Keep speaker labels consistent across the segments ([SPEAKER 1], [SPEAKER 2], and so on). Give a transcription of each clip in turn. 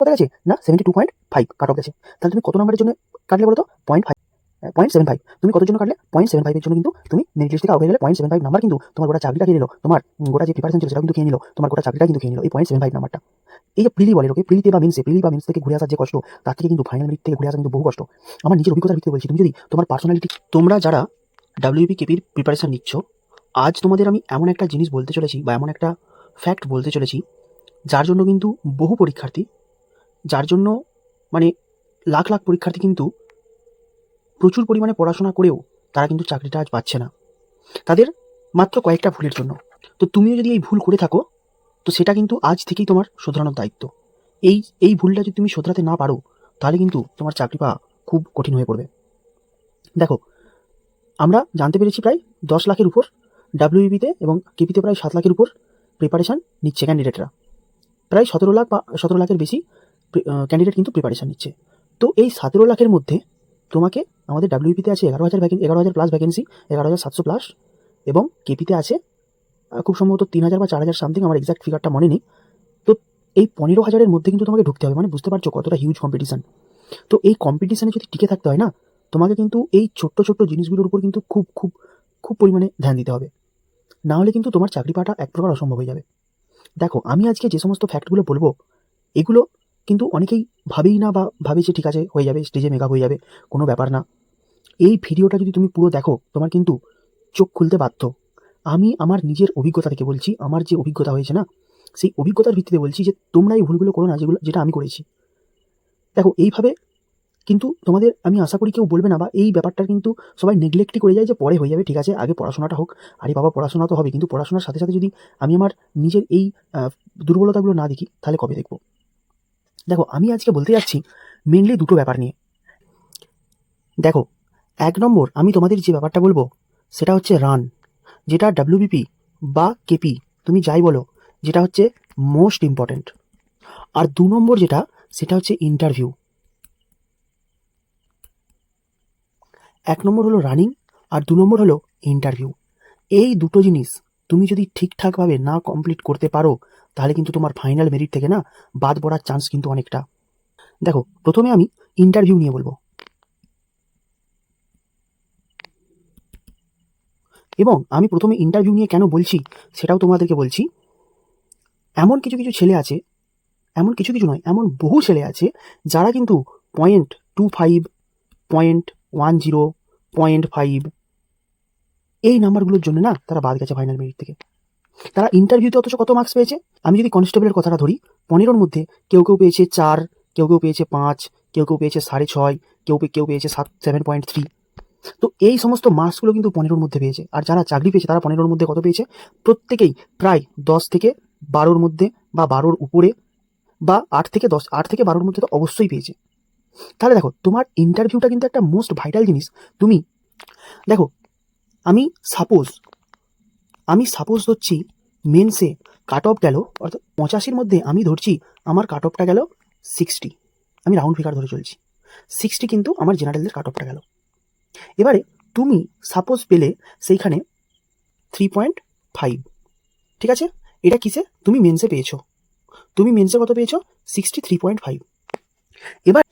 [SPEAKER 1] কত গেছে? না seventy two point five cut off গেছে। তাহলে তুমি কত নম্বরের জন্য কাটলে বলো তো point five point seven five তুমি কত জন্য কাটলে? পয়েন্ট সেভেন ফাইভের জন্য কিন্তু তুমি মেরিট লিস্ট থেকে গেলে পয়েন্ট সেভেন ফাইভ নাম্বার কিন্তু তোমার গোটা চাকরিটা খেয়ে নিল। তোমার গোটা যে প্রিপারেশন ছিল সেটা কিন্তু খেয়ে নিল। তোমার গোটা চাকরিটা কিন্তু খেয়ে নিল। এই পয়েন্ট সেভেন ফাইভ নাম্বারটা এই যে প্রিলি বলে ওকে প্রিলিতে বা মিনসে প্রিলি বা মিনস থেকে ঘুরে আসার যে কষ্ট, তার থেকে কিন্তু ফাইনাল মিনিট থেকে ঘুরে আসা কিন্তু বহু কষ্ট। আমার নিজের অভিজ্ঞতার ভিত্তিতে বলছি, তুমি যদি তোমার পার্সোনালিটি তোমরা যারা ডাব্লিউপি কেপির প্রিপারেশন নিচ্ছ, আজ তোমাদের আমি এমন একটা জিনিস বলতে চলেছি বা এমন একটা ফ্যাক্ট বলতে চলেছি, যার জন্য কিন্তু বহু পরীক্ষার্থী যার জন্য মানে লাখ লাখ পরীক্ষার্থী কিন্তু প্রচুর পরিমাণে পড়াশোনা করেও তারা কিন্তু চাকরিটা আজ পাচ্ছে না। তাদের মাত্র কয়েকটা ভুলের জন্য। তো তুমিও যদি এই ভুল করে থাকো, তো সেটা কিন্তু আজ থেকেই তোমার শোধরানোর দায়িত্ব। এই এই ভুলটা যদি তুমি শোধরাতে না পারো, তাহলে কিন্তু তোমার চাকরি পাওয়া খুব কঠিন হয়ে পড়বে। দেখো, আমরা জানতে পেরেছি প্রায় দশ লাখের উপর ডাব্লিউবিতে এবং কেপিতে প্রায় সাত লাখের উপর প্রিপারেশান নিচ্ছে ক্যান্ডিডেটরা প্রায় সতেরো লাখ বা সতেরো লাখের বেশি ক্যান্ডিডেট কিন্তু প্রিপারেশান নিচ্ছে। তো এই সতেরো লাখের মধ্যে তোমাকে আমাদের ডাব্লিউপিতে আছে এগারো হাজার ভ্যাকেন্সি এগারো হাজার প্লাস ভ্যাকেন্সি এগারো হাজার সাতশো প্লাস এবং কেপিতে আছে খুব সম্ভবত তিন হাজার বা চার হাজার সামথিং আমার এক্সাক্ট ফিগারটা মনে নেই। তো এই পনেরো হাজারের মধ্যে কিন্তু তোমাকে ঢুকতে হবে মানে বুঝতে পারছ কতটা হিউজ কম্পিটিশান তো এই কম্পিটিশানে যদি টিকে থাকতে হয় না, তোমাকে কিন্তু এই ছোট্ট ছোট্ট জিনিসগুলোর উপর কিন্তু খুব খুব খুব পরিমাণে ধ্যান দিতে হবে। না হলে কিন্তু তোমার চাকরি পাওয়াটা এক প্রকার অসম্ভব হয়ে যাবে। দেখো, আমি আজকে যে সমস্ত ফ্যাক্টগুলো বলব, এগুলো কিন্তু অনেকেই ভাবেই না বা ভাবে যে ঠিক আছে, হয়ে যাবে স্টেজে মেকআপ হয়ে যাবে, কোনো ব্যাপার না। এই ভিডিওটা যদি তুমি পুরো দেখো, তোমার কিন্তু চোখ খুলতে বাধ্য। আমি আমার নিজের অভিজ্ঞতা থেকে বলছি, আমার যে অভিজ্ঞতা হয়েছে না, সেই অভিজ্ঞতার ভিত্তিতে বলছি যে তোমরা এই ভুলগুলো করো না যেগুলো, যেটা আমি করেছি। দেখো, এইভাবে কিন্তু তোমাদের আমি আশা করি কেউ বলবে না বা এই ব্যাপারটা কিন্তু সবাই নেগলেক্টই করে যায় যে পরে হয়ে যাবে, ঠিক আছে, আগে পড়াশোনাটা হোক। আরে বাবা, পড়াশোনা তো হবে কিন্তু পড়াশোনার সাথে সাথে যদি আমি আমার নিজের এই দুর্বলতাগুলো না দেখি, তাহলে কবে দেখব? দেখো, আমি আজকে বলতে যাচ্ছি মেনলি দুটো ব্যাপার নিয়ে। দেখো, এক নম্বর, আমি তোমাদের যে ব্যাপারটা বলব, সেটা হচ্ছে রান যেটা ডাব্লিউবিপি বা কেপি তুমি যাই বলো, যেটা হচ্ছে মোস্ট ইম্পর্ট্যান্ট আর দু নম্বর যেটা, সেটা হচ্ছে ইন্টারভিউ এক নম্বর হলো রানিং আর দু নম্বর হলো ইন্টারভিউ এই দুটো জিনিস তুমি যদি ঠিকঠাকভাবে না কমপ্লিট করতে পারো তাহলে কিন্তু তোমার ফাইনাল মেরিট থেকে না বাদ পড়ার চান্স কিন্তু অনেকটা। দেখো, প্রথমে আমি ইন্টারভিউ নিয়ে বলব। এবং আমি প্রথমে ইন্টারভিউ নিয়ে কেন বলছি সেটাও তোমাদেরকে বলছি। এমন কিছু কিছু ছেলে আছে, এমন কিছু কিছু নয়, এমন বহু ছেলে আছে যারা কিন্তু point two five point one zero point five এই নাম্বারগুলোর জন্য না তারা বাদ গেছে ফাইনাল মেরিট থেকে। তারা ইন্টারভিউতে অথচ কত মার্কস পেয়েছে? আমি যদি কনস্টেবলের কথাটা ধরি, পনেরোর মধ্যে কেউ কেউ পেয়েছে চার, কেউ কেউ পেয়েছে পাঁচ, কেউ কেউ পেয়েছে সাড়ে ছয়, কেউ কেউ পেয়েছে সাত সেভেন পয়েন্ট থ্রি তো এই সমস্ত মার্কসগুলো কিন্তু পনেরোর মধ্যে পেয়েছে। আর যারা চাকরি পেয়েছে, তারা পনেরোর মধ্যে কত পেয়েছে? প্রত্যেকেই প্রায় দশ থেকে বারোর মধ্যে বা বারোর উপরে বা আট থেকে দশ, আট থেকে বারোর মধ্যে তো অবশ্যই পেয়েছে। তাহলে দেখো, তোমার ইন্টারভিউটা কিন্তু একটা মোস্ট ভাইটাল জিনিস। তুমি, দেখো, আমি সাপোজ আমি সাপোজ ধরছি মেন্সে কাট অফ গেল, অর্থাৎ পঁচাশির মধ্যে আমি ধরছি আমার কাট অফটা গেল সিক্সটি আমি রাউন্ড ফিগার ধরে চলছি। সিক্সটি কিন্তু আমার জেনারেলদের কাট অফটা গেল। এবারে তুমি সাপোজ পেলে সেইখানে থ্রি পয়েন্ট ফাইভ ঠিক আছে? এটা কিসে? তুমি মেন্সে পেয়েছ। তুমি মেন্সে কত পেয়েছ? সিক্সটি থ্রি পয়েন্ট ফাইভ এবার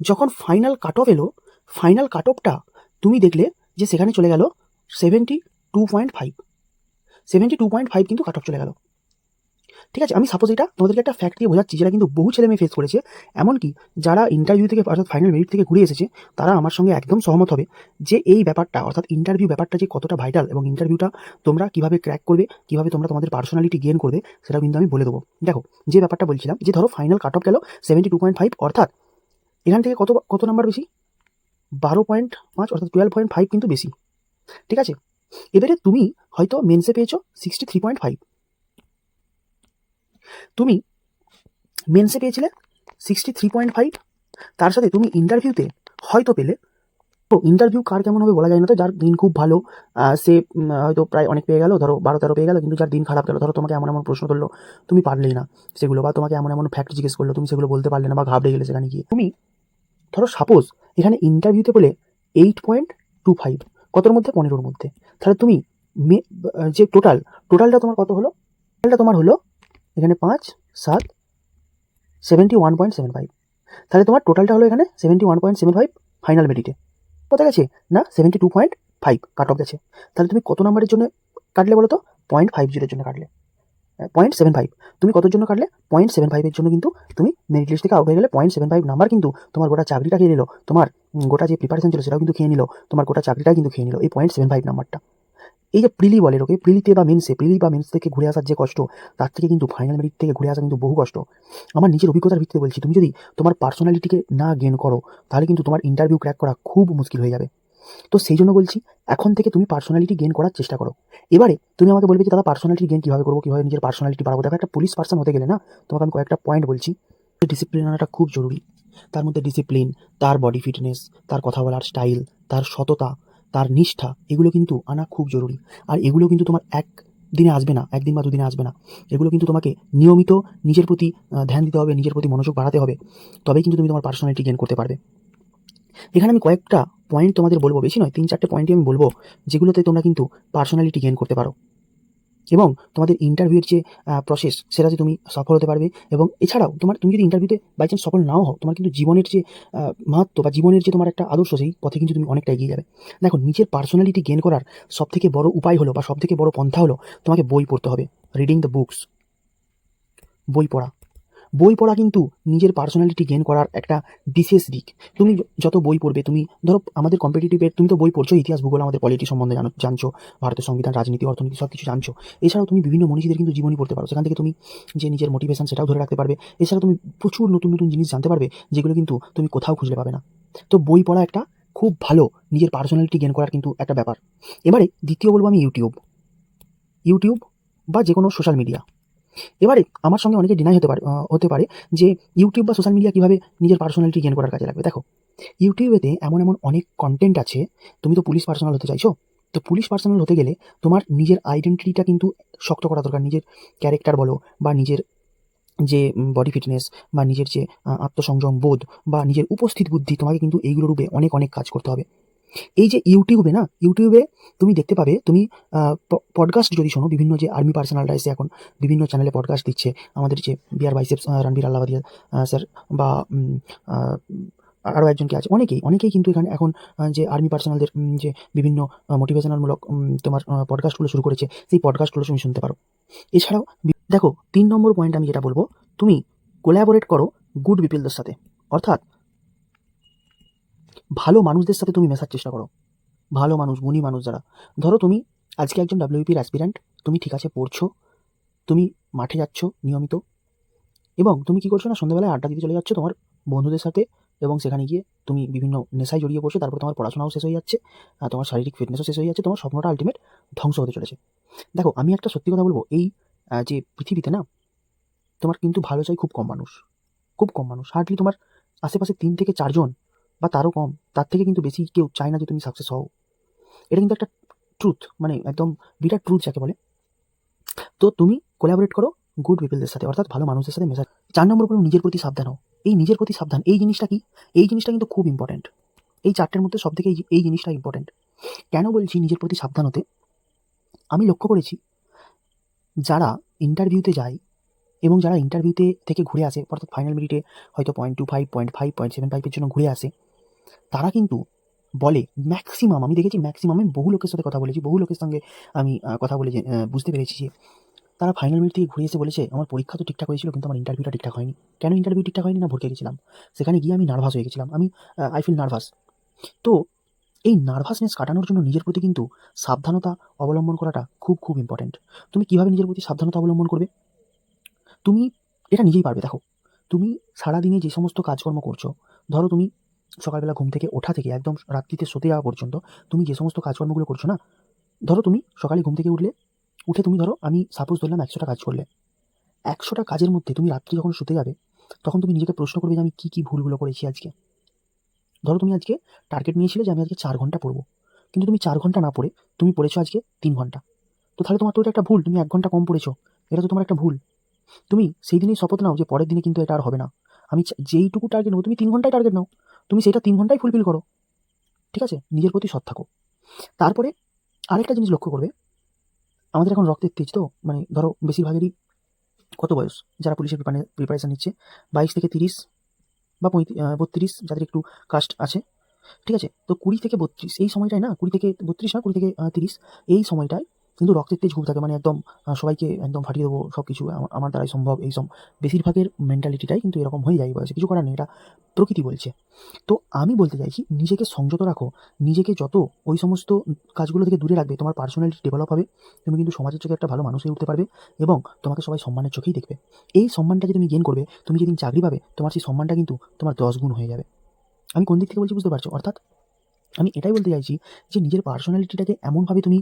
[SPEAKER 1] যখন ফাইনাল কাট অফ এলো ফাইনাল কাট অফটা তুমি দেখলে যে সেখানে চলে গেল seventy two point five seventy two point five কিন্তু কাট অফ চলে গেল। ঠিক আছে, আমি সাপোজ এটা তোমাদেরকে একটা ফ্যাক্ট দিয়ে বোঝাচ্ছি, যেটা কিন্তু বহু ছেলে মেয়ে ফেস করেছে। এমনকি যারা ইন্টারভিউ থেকে, অর্থাৎ ফাইনাল মেরিট থেকে ঘুরে এসেছে, তারা আমার সঙ্গে একদম সহমত হবে যে এই ব্যাপারটা, অর্থাৎ ইন্টারভিউ ব্যাপারটা যে কতটা ভাইটাল এবং ইন্টারভিউটা তোমরা কীভাবে ক্র্যাক করবে, কীভাবে তোমরা তোমাদের পার্সোনালিটি গেন করবে সেটা কিন্তু আমি বলে দেবো। দেখো, যে ব্যাপারটা বলছিলাম, যে ধরো ফাইনাল কাট অফ গেল সেভেন্টি টু পয়েন্ট ফাইভ অর্থাৎ এখান থেকে কত কত নাম্বার বেশি? বারো পয়েন্ট পাঁচ, অর্থাৎ টুয়েলভ পয়েন্ট ফাইভ কিন্তু বেশি। ঠিক আছে এবারে তুমি হয়তো মেন্সে পেয়েছ সিক্সটি থ্রি পয়েন্ট ফাইভ তুমি মেন্সে পেয়েছিলে সিক্সটি থ্রি পয়েন্ট ফাইভ তার সাথে তুমি ইন্টারভিউতে হয়তো পেলে। তো ইন্টারভিউ কার কেমন হবে বলা যায় না তো, যার দিন খুব ভালো সে হয়তো প্রায় অনেক পেয়ে গেল, ধরো বারো তেরো পেয়ে গেল, কিন্তু যার দিন খারাপ গেল, ধরো তোমাকে এমন এমন প্রশ্ন ধরলো তুমি পারলেই না সেগুলো, বা তোমাকে এমন এমন ফ্যাক্ট জিজ্ঞেস করল, তুমি সেগুলো বলতে পারলে না, বা ঘাবড়ে গেলে সেখানে গিয়ে। তুমি, ধরো সাপোজ এখানে ইন্টারভিউতে বলে এইট পয়েন্ট টু ফাইভ কতর মধ্যে? পনেরোর মধ্যে। তাহলে তুমি যে টোটাল টোটালটা তোমার কত হলো? টোটালটা তোমার হলো এখানে পাঁচ, সাত seventy one point seven five তাহলে তোমার টোটালটা হলো এখানে seventy one point seven five final meditate কত গেছে? না seventy two point five cut off গেছে। তাহলে তুমি কত নাম্বারের জন্য কাটলে বলো তো পয়েন্ট ফাইভ জিরোর জন্য কাটলে। পয়েন্ট সেভেন ফাইভ তুমি কতর জন্য কাটলে? পয়েন্ট সেভেন ফাইভের জন্য কিন্তু তুমি মেরিট লিস্ট থেকে আউট হয়ে গেলে পয়েন্ট সেভেন ফাইভ নাম্বার কিন্তু তোমার গোটা চাকরিটা খেয়ে নিল। তোমার গোটা যে প্রিপারেশন ছিল সেটাও কিন্তু খেয়ে নিল। তোমার গোটা চাকরিটা কিন্তু খেয়ে নিল এই পয়েন্ট সেভেন ফাইভ নাম্বারটা এই যে প্রিলি বলে ওকে প্রিলিতে বা মেন্সে, প্রিলি বা মেন্স থেকে ঘুরে আসার যে কষ্ট, তার থেকে কিন্তু ফাইনাল মেরিট থেকে ঘুরে আসা কিন্তু বহু কষ্ট। আমার নিজের অভিজ্ঞতার ভিত্তিতে বলছি, তুমি যদি তোমার পার্সোনালিটিকে না গেন করো, তাহলে কিন্তু তোমার ইন্টারভিউ ক্র্যাক করা খুব মুশকিল হয়ে যাবে। তো সেই জন্য বলছি, এখন থেকে তুমি পার্সোনালিটি গেন করার চেষ্টা করো। এবারে তুমি আমাকে বলবে যে, দাদা পার্সোনালিটি গেন কীভাবে করব? কীভাবে নিজের পার্সোনালিটি বাড়াবো? দেখো, একটা পুলিশ পার্সন হতে গেলে না, তোমাকে আমি কয়েকটা পয়েন্ট বলছি। ডিসিপ্লিন আনাটা খুব জরুরি। তার মধ্যে ডিসিপ্লিন তার বডি ফিটনেস তার কথা বলার স্টাইল তার সততা, তার নিষ্ঠা, এগুলো কিন্তু আনা খুব জরুরি। আর এগুলো কিন্তু তোমার এক দিনে আসবে না, একদিন বা দুদিনে আসবে না। এগুলো কিন্তু তোমাকে নিয়মিত নিজের প্রতি ধ্যান দিতে হবে, নিজের প্রতি মনোযোগ বাড়াতে হবে। তবেই কিন্তু তুমি তোমার পার্সোনালিটি গেন করতে পারবে। এখানে আমি কয়েকটা পয়েন্ট তোমাদের বলব, বেশি নয়, তিন চারটে পয়েন্টই আমি বলব, যেগুলোতে তোমরা কিন্তু পার্সোনালিটি গেন করতে পারো। এবং তোমাদের ইন্টারভিউর যে প্রসেস সেটাতে তুমি সফল হতে পারবে এবং এছাড়াও তোমার, তুমি যদি ইন্টারভিউতে বাই চান্স সফল নাও হও, তোমার কিন্তু জীবনের যে মাহাত্ম বা জীবনের যে তোমার একটা আদর্শ, সেই পথে কিন্তু তুমি অনেকটা এগিয়ে যাবে। দেখো, নিজের পার্সোনালিটি গেন করার সব থেকে বড় উপায় হলো বা সব থেকে বড় পন্থা হলো তোমাকে বই পড়তে হবে। রিডিং দ্য বুকস বই পড়া। বই পড়া কিন্তু নিজের পার্সোনালিটি গেন করার একটা বিশেষ দিক। তুমি যত বই পড়বে, তুমি, ধরো আমাদের কম্পিটিটিভের তুমি তো বই পড়ছো ইতিহাস, ভূগোল, আমাদের পলিটি সম্বন্ধে জানো, জানছো, ভারতের সংবিধান, রাজনীতি, অর্থনীতি সব কিছু জানছো। এছাড়াও তুমি বিভিন্ন মনীষীদের কিন্তু জীবনী পড়তে পারো। সেখান থেকে তুমি যে নিজের মোটিভেশন সেটাও ধরে রাখতে পারবে। এছাড়া তুমি প্রচুর নতুন নতুন জিনিস জানতে পারবে, যেগুলো কিন্তু তুমি কোথাও খুঁজলে পাবে না। তো বই পড়া একটা খুব ভালো নিজের পার্সোনালিটি গেন করার কিন্তু একটা ব্যাপার। এবারে দ্বিতীয় বলব আমি ইউটিউব। ইউটিউব বা যে কোনো সোশ্যাল মিডিয়া এবারে আমার সঙ্গে অনেকে ডিনাই হতে পারে হতে পারে যে ইউটিউব বা সোশ্যাল মিডিয়া কীভাবে নিজের পার্সোনালিটি গেন করার কাজে লাগবে। দেখো ইউটিউবেতে এমন এমন অনেক কন্টেন্ট আছে, তুমি তো পুলিশ পার্সোনাল হতে চাইছো। তো পুলিশ পার্সোনাল হতে গেলে তোমার নিজের আইডেন্টিটিটা কিন্তু শক্ত করা দরকার। নিজের ক্যারেক্টার বলো বা নিজের যে বডি ফিটনেস বা নিজের যে আত্মসংযম বোধ বা নিজের উপস্থিত বুদ্ধি, তোমাকে কিন্তু এইগুলোর রূপে অনেক অনেক কাজ করতে হবে। এই যে ইউটিউবে না ইউটিউবে তুমি দেখতে পাবে, তুমি পডকাস্ট যদি শোনো, বিভিন্ন যে আর্মি পার্সোনালরা এসে এখন বিভিন্ন চ্যানেলে পডকাস্ট দিচ্ছে, আমাদের যে beer biceps Ranveer Allahbadia sir বা আরও একজনকে আছে, অনেকেই অনেকেই কিন্তু এখানে এখন যে আর্মি পার্সোনালদের যে বিভিন্ন মোটিভেশনালমূলক তোমার পডকাস্টগুলো শুরু করেছে, সেই পডকাস্টগুলো তুমি শুনতে পারো। এছাড়াও দেখো, তিন নম্বর পয়েন্ট আমি যেটা বলব, তুমি কোলাবোরেট করো গুড পিপলদের সাথে, অর্থাৎ ভালো মানুষদের সাথে তুমি মেশার চেষ্টা করো। ভালো মানুষ, গুণী মানুষ যারা। ধরো তুমি আজকে একজন ডাব্লিউপির অ্যাসপিরেন্ট তুমি ঠিক আছে পড়ছো, তুমি মাঠে যাচ্ছ নিয়মিত, এবং তুমি কি করছ না, সন্ধ্যাবেলায় আড্ডা দিতে চলে যাচ্ছ তোমার বন্ধুদের সাথে, এবং সেখানে গিয়ে তুমি বিভিন্ন নেশায় জড়িয়ে পড়ছো, তারপর তোমার পড়াশোনাও শেষ হয়ে যাচ্ছে, আর তোমার শারীরিক ফিটনেসও শেষ হয়ে যাচ্ছে, তোমার স্বপ্নটা আলটিমেট ধ্বংস হতে চলেছে। দেখো, আমি একটা সত্যি কথা বলব, এই যে পৃথিবীতে না, তোমার কিন্তু ভালো চাই খুব কম মানুষ। খুব কম মানুষ। হার্ডলি তোমার আশেপাশে তিন থেকে চারজন বা তারও কম, তার থেকে কিন্তু বেশি কেউ চায় না যে তুমি সাকসেস হও। এটা কিন্তু একটা ট্রুথ মানে একদম বিরাট ট্রুথ যাকে বলে। তো তুমি কোলাবোরেট করো গুড পিপলদের সাথে, অর্থাৎ ভালো মানুষের সাথে মেশা। চার নম্বর হলো নিজের প্রতি সাবধান হও। এই নিজের প্রতি সাবধান, এই জিনিসটা কি? এই জিনিসটা কিন্তু খুব ইম্পর্ট্যান্ট এই চারটের মধ্যে সব থেকে এই জিনিসটা ইম্পর্ট্যান্ট কেন বলছি নিজের প্রতি সাবধান হতে? আমি লক্ষ্য করেছি, যারা ইন্টারভিউতে যায় এবং যারা ইন্টারভিউতে থেকে ঘুরে আসে, অর্থাৎ ফাইনাল মিনিটে হয়তো point two five point five point seven ফাইভের জন্য ঘুরে আসে তারা কিন্তু বলে ম্যাক্সিমাম আমি দেখেছি ম্যাক্সিমাম আমি বহু লোকের সাথে কথা বলেছি, বহু লোকের সঙ্গে আমি কথা বলে বুঝতে পেরেছি যে তারা ফাইনাল মিনিট থেকে ঘুরে এসে বলেছে, আমার পরীক্ষা তো ঠিকঠাক হয়েছিল, কিন্তু আমার ইন্টারভিউটা ঠিকঠাক হয়নি। কেন ইন্টারভিউ ঠিকঠাক হয়নি? না ভরকে গেছিলাম। সেখানে গিয়ে আমি নার্ভাস হয়ে গেছিলাম। আমি আই ফিল নার্ভাস তো এই নার্ভাসনেস কাটানোর জন্য নিজের প্রতি কিন্তু সাবধানতা অবলম্বন করাটা খুব খুব ইম্পর্ট্যান্ট তুমি কীভাবে নিজের প্রতি সাবধানতা অবলম্বন করবে? তুমি এটা নিজেই পারবে, দেখো। তুমি সারাদিনে যে সমস্ত কাজকর্ম করছ, ধরো তুমি সকালবেলা ঘুম থেকে ওঠা থেকে একদম রাত্রিতে শোতে যাওয়া পর্যন্ত তুমি যে সমস্ত কাজকর্মগুলো করছ না, ধরো তুমি সকালে ঘুম থেকে উঠলে, উঠে তুমি ধরো আমি সাপোজ ধরলাম একশোটা কাজ করলে, একশোটা কাজের মধ্যে তুমি রাত্রি যখন শুতে যাবে, তখন তুমি নিজেকে প্রশ্ন করবে যে আমি কী কী ভুলগুলো করেছি আজকে। ধরো তুমি আজকে টার্গেট নিয়েছিলে যে আমি আজকে চার ঘণ্টা পড়ব, কিন্তু তুমি চার ঘণ্টা না পড়ে তুমি পড়েছো আজকে তিন ঘণ্টা। তো তাহলে তোমার তো এটা একটা ভুল, তুমি এক ঘণ্টা কম পড়েছো, এটা তো তোমার একটা ভুল। তুমি সেই দিনেই শপথ নাও যে পরের দিনে কিন্তু এটা আর হবে না। আমি যেইটুকু টার্গেট নেব, তুমি তিন ঘন্টায় টার্গেট নাও। তুমি সেটা তিন ঘন্টায় ফুলফিল করো। ঠিক আছে? নিজের প্রতি সৎ থাকো। তারপরে আরেকটা জিনিস লক্ষ্য করবে। আমাদের এখন রক্তের তেজ তো মানে ধরো বেশিরভাগেরই কত বয়স? যারা পুলিশের প্রিপারেশান নিচ্ছে, বাইশ থেকে তিরিশ বা বত্রিশ, যাদের একটু কাস্ট আছে। ঠিক আছে? তো কুড়ি থেকে বত্রিশ, এই সময়টায় না, কুড়ি থেকে বত্রিশ না, কুড়ি থেকে তিরিশ, এই সময়টায় কিন্তু রক্তের তেজ ঘুম থাকে মানে একদম সবাইকে একদম ফাটিয়ে দেবো সব কিছু আমার দ্বারাই সম্ভব এই সব। বেশিরভাগের মেন্টালিটিটাই কিন্তু এরকম হয়ে যায় বয়সে, কিছু করার নেই, এটা প্রকৃতি বলছে। তো আমি বলতে চাইছি, নিজেকে সংযত রাখো, নিজেকে যত ওই সমস্ত কাজগুলো থেকে দূরে রাখবে, তোমার পার্সোনালিটি ডেভেলপ হবে, তুমি কিন্তু সমাজের চোখে একটা ভালো মানুষ হয়ে উঠতে পারবে এবং তোমাকে সবাই সম্মানের চোখেই দেখবে। এই সম্মানটা যে তুমি গেন করবে, তুমি যেদিন চাকরি পাবে, তোমার সেই সম্মানটা কিন্তু তোমার দশ গুণ হয়ে যাবে। আমি কোন দিক থেকে বলছি বুঝতে পারছ? অর্থাৎ আমি এটাই বলতে চাইছি যে নিজের পার্সোনালিটিটাকে এমনভাবে তুমি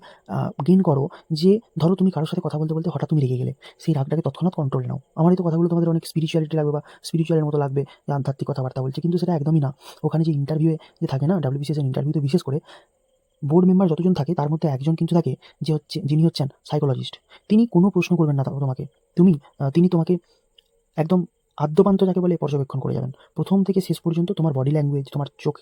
[SPEAKER 1] গেন করো যে ধরো তুমি কারোর সাথে কথা বলতে বলতে হঠাৎ তুমি রেগে গেলে। সেই রাগটাকে তৎক্ষণাৎ কন্ট্রোল নাও। আমার এই তো কথাগুলো তোমাদের অনেক স্পিরিচুয়ালিটি লাগবে বা স্পিরিচুয়ালের মতো লাগবে, যে আধ্যাত্মিক কথাবার্তা বলছে। কিন্তু সেটা একদমই না। ওখানে যে ইন্টারভিউয়ে যে থাকে না ডাব্লিউবিসিএস এর ইন্টারভিউতে বিশেষ করে বোর্ড মেম্বার যতজন থাকে, তার মধ্যে একজন কিন্তু থাকে যে হচ্ছে, যিনি হচ্ছেন সাইকোলজিস্ট তিনি কোনো প্রশ্ন করবেন না তোমাকে। তুমি তিনি তোমাকে একদম আদ্যপান্ত যাকে বলে, পর্যবেক্ষণ করে যাবেন। প্রথম থেকে শেষ পর্যন্ত তোমার বডি ল্যাঙ্গুয়েজ তোমার চোখ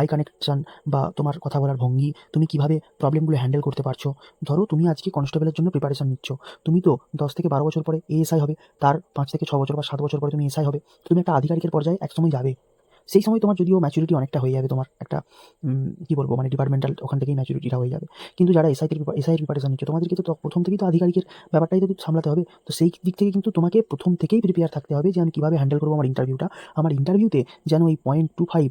[SPEAKER 1] আই কানেকশন বা তোমার কথা বলার ভঙ্গি, তুমি কীভাবে প্রবলেমগুলো হ্যান্ডেল করতে পারছ। ধরো, তুমি আজকে কনস্টেবলের জন্য প্রিপারেশান নিচ্ছ। তুমি তো দশ থেকে বারো বছর পরে এএসআই হবে, তার পাঁচ থেকে ছ বছর বা সাত বছর পরে তুমি এসআই হবে। তুমি একটা আধিকারিকের পর্যায়ে একসময় যাবে। সেই সময় তোমার যদিও ম্যাচুরিটি অনেকটা হয়ে যাবে তোমার একটা কী বলব মানে ডিপার্টমেন্টাল ওখান থেকেই ম্যাচুরিটিটা হয়ে যাবে। কিন্তু যারা এসআই এসআই প্রিপারেশন নিচ্ছে তোমাদেরকে তো প্রথম থেকেই তো আধিকারিকের ব্যাপারটাই তো সামলাতে হবে। তো সেই দিক থেকে কিন্তু তোমাকে প্রথম থেকেই প্রিপেয়ার থাকতে হবে যে আমি কীভাবে হ্যান্ডেল করব আমার ইন্টারভিউটা আমার ইন্টারভিউতে যেন এই point two five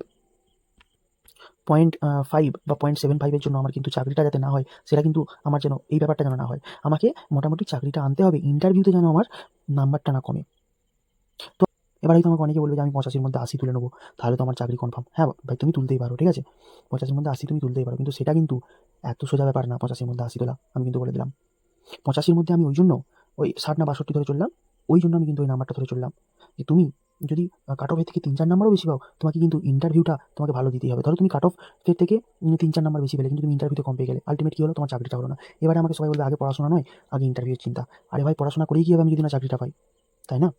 [SPEAKER 1] point five বা পয়েন্ট সেভেন ফাইভের জন্য আমার কিন্তু চাকরিটা যাতে না হয়, সেটা কিন্তু আমার যেন এই ব্যাপারটা যেন না হয়। আমাকে মোটামুটি চাকরিটা আনতে হবে ইন্টারভিউতে যেন আমার নাম্বারটা না কমে। তো এবার হয়তো আমাকে অনেকে বলবে যে আমি পঁচাশির মধ্যে আশি তুলে নেব। তাহলে তো আমার চাকরি কনফার্ম হ্যাঁ ভাই, তুমি তুলতেই পারো, ঠিক আছে? পঁচাশির মধ্যে আশি তুমি তুলতেই পারো। কিন্তু সেটা কিন্তু এত সোজা ব্যাপার না, পঁচাশির মধ্যে আশি তোলা, আমি কিন্তু বলে দিলাম। পঁচাশির মধ্যে আমি ওই জন্য ওই ষাট না বাষট্টি ধরে চললাম, ওই জন্য আমি কিন্তু ওই নাম্বারটা ধরে চললাম। যে তুমি যদি কাট অফের থেকে তিন চার নাম্বারও বেশি পাও, তোমাকে কিন্তু ইন্টারভিউটা তোমাকে ভালো দিতেই হবে। ধরো তুমি কাট অফের থেকে তিন চার নাম্বার বেশি পেলে, কিন্তু তুমি ইন্টারভিউতে কম পেয়ে গেলে। আলটিমেট কী হলো? তোমার চাকরিটা হলো না। এবারে আমাকে সবাই বলবে, আগে পড়াশোনা নয়, আগে ইন্টারভিউর চিন্তা। আরে ভাই, পড়াশোনা করেই কী হবে আমি যদি না চাকরিটা পাই? তাই না?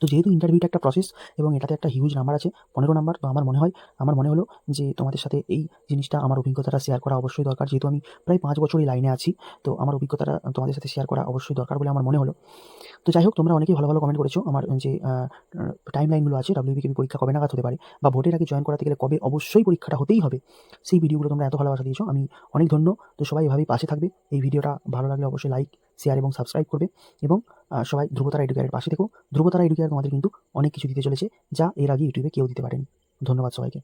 [SPEAKER 1] তো যেহেতু ইন্টারভিউটা একটা প্রসেস এবং এটাতে একটা হিউজ নাম্বার আছে, পনেরো নাম্বার তো আমার মনে হয়, আমার মনে হলো যে তোমাদের সাথে এই জিনিসটা, আমার অভিজ্ঞতাটা শেয়ার করা অবশ্যই দরকার। যেহেতু আমি প্রায় পাঁচ বছর এই লাইনে আছি, তো আমার অভিজ্ঞতাটা তোমাদের সাথে শেয়ার করা অবশ্যই দরকার বলে আমার মনে হলো। তো যাই হোক, তোমরা অনেকেই ভালো ভালো কমেন্ট করেছ আমার, যে টাইম লাইনগুলো আছে ডাব্লিউবিকেবি পরীক্ষা কবে নাগাদ হতে পারে বা ভোটের আগে জয়েন করাতে গেলে কবে অবশ্যই পরীক্ষাটা হতেই হবে, সেই ভিডিওগুলো তোমরা এত ভালোবাসা দিয়েছ। আমি অনেক ধন্য, তো সবাই এভাবেই পাশে থাকবে। এই ভিডিওটা ভালো লাগলে অবশ্যই লাইক শেয়ার এবং সাবস্ক্রাইব করবে এবং সবাই ধ্রুবতারা এডুকেয়ারের পাশে থেকো। ধ্রুবতারা এডুকেয়ার তোমাদের কিন্তু অনেক কিছু দিতে চলেছে, যা এর আগে ইউটিউবে কেউ দিতে পারেনি। ধন্যবাদ সবাইকে।